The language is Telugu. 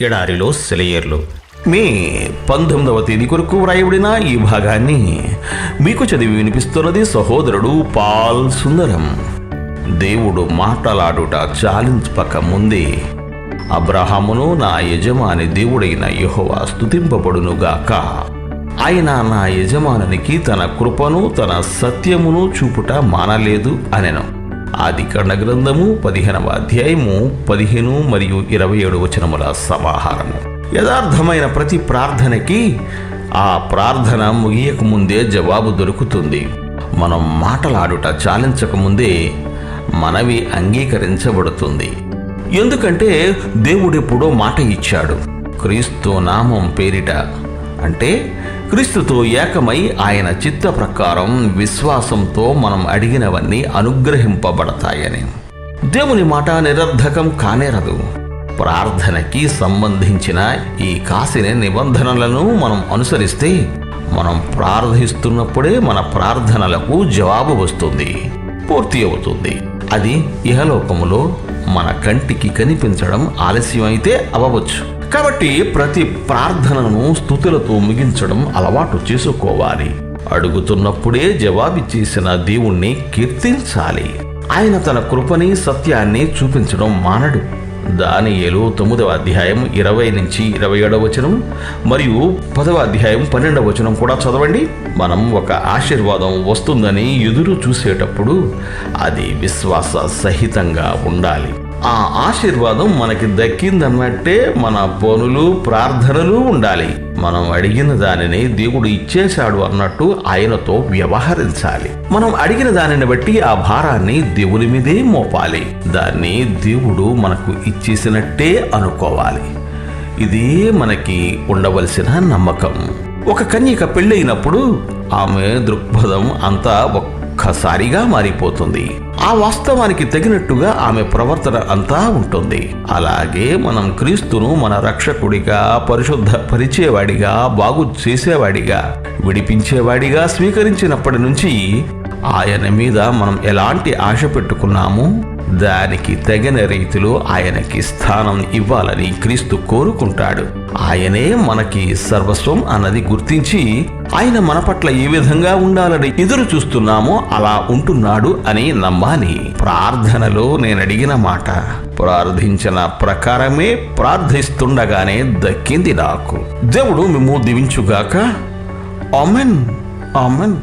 ఎడారిలో సెలయేర్లు. మే పంతొమ్మిదవ తేదీ కొరకు వ్రాయబడిన ఈ భాగాన్ని మీకు చదివి వినిపిస్తున్నది సహోదరుడు పాల్ సుందరం. దేవుడు మాటలాడుట చాలించపక ముందే అబ్రహామును నా యజమాని దేవుడైన యహోవా స్తుతింపబడునుగాక. ఆయన నా యజమానునికి తన కృపను తన సత్యమును చూపుట మానలేదు అనెను. ఆది కండ గ్రంథము పదిహేనవ అధ్యాయము పదిహేను మరియు ఇరవై ఏడు వచనముల సమాహారము. యథార్థమైన ప్రతి ప్రార్థనకి ఆ ప్రార్థన ముగియక ముందే జవాబు దొరుకుతుంది. మనం మాటలాడుట చాలించక ముందే మనవి అంగీకరించబడుతుంది. ఎందుకంటే దేవుడెప్పుడో మాట ఇచ్చాడు. క్రీస్తు నామం పేరిట అంటే క్రీస్తుతో ఏకమై ఆయన చిత్త ప్రకారం విశ్వాసంతో మనం అడిగినవన్నీ అనుగ్రహింపబడతాయని. దేవుని మాట నిరర్ధకం కానేరదు ప్రార్థనకి సంబంధించిన ఈ కాసిన నిబంధనలను మనం అనుసరిస్తే మనం ప్రార్థిస్తున్నప్పుడే మన ప్రార్థనలకు జవాబు వస్తుంది పూర్తి అవుతుంది. అది ఇహలోకములో మన కంటికి కనిపించడం ఆలస్యమైతే అవ్వవచ్చు కాబట్టి ప్రతి ప్రార్థనను స్థుతులతో ముగించడం అలవాటు చేసుకోవాలి. అడుగుతున్నప్పుడే జవాబిచ్చేసిన దేవుణ్ణి కీర్తించాలి. ఆయన తన కృపని సత్యాన్ని చూపించడం మానడు. దానియేలు తొమ్మిదవ అధ్యాయం ఇరవై నుంచి ఇరవై ఏడవ వచనం మరియు పదవ అధ్యాయం పన్నెండవ వచనం కూడా చదవండి. మనం ఒక ఆశీర్వాదం వస్తుందని ఎదురు చూసేటప్పుడు అది విశ్వాస సహితంగా ఉండాలి. ఆ ఆశీర్వాదం మనకి దక్కిందన్నట్టే మన పనులు ప్రార్థనలు ఉండాలి. మనం అడిగిన దానిని దేవుడు ఇచ్చేశాడు అన్నట్టు ఆయనతో వ్యవహరించాలి. మనం అడిగిన దానిని బట్టి ఆ భారాన్ని దేవుని మీదే మోపాలి. దాన్ని దేవుడు మనకు ఇచ్చేసినట్టే అనుకోవాలి. ఇదే మనకి ఉండవలసిన నమ్మకం. ఒక కన్యక పెళ్ళైనప్పుడు ఆమె దృక్పథం అంతా ఒక్కసారిగా మారిపోతుంది. ఆ వాస్తవానికి తగినట్టుగా ఆమె ప్రవర్తన అంతా ఉంటుంది. అలాగే మనం క్రీస్తును మన రక్షకుడిగా పరిశుద్ధ పరిచేవాడిగా బాగు చేసేవాడిగా విడిపించేవాడిగా స్వీకరించినప్పటి నుంచి ఆయన మీద మనం ఎలాంటి ఆశ పెట్టుకున్నామో దానికి తగిన రీతిలో ఆయనకి స్థానం ఇవ్వాలని క్రీస్తు కోరుకుంటాడు. ఆయనే మనకి సర్వస్వం అన్నది గుర్తించి ఆయన మన పట్ల ఏ విధంగా ఉండాలని ఎదురు చూస్తున్నామో అలా ఉంటున్నాడు అని నమ్మాలి. ప్రార్థనలో నేను అడిగిన మాట ప్రార్థించిన ప్రకారమే ప్రార్థిస్తుండగానే దక్కింది నాకు. దేవుడు మేము దీవించుగాక. ఆమెన్. ఆమెన్.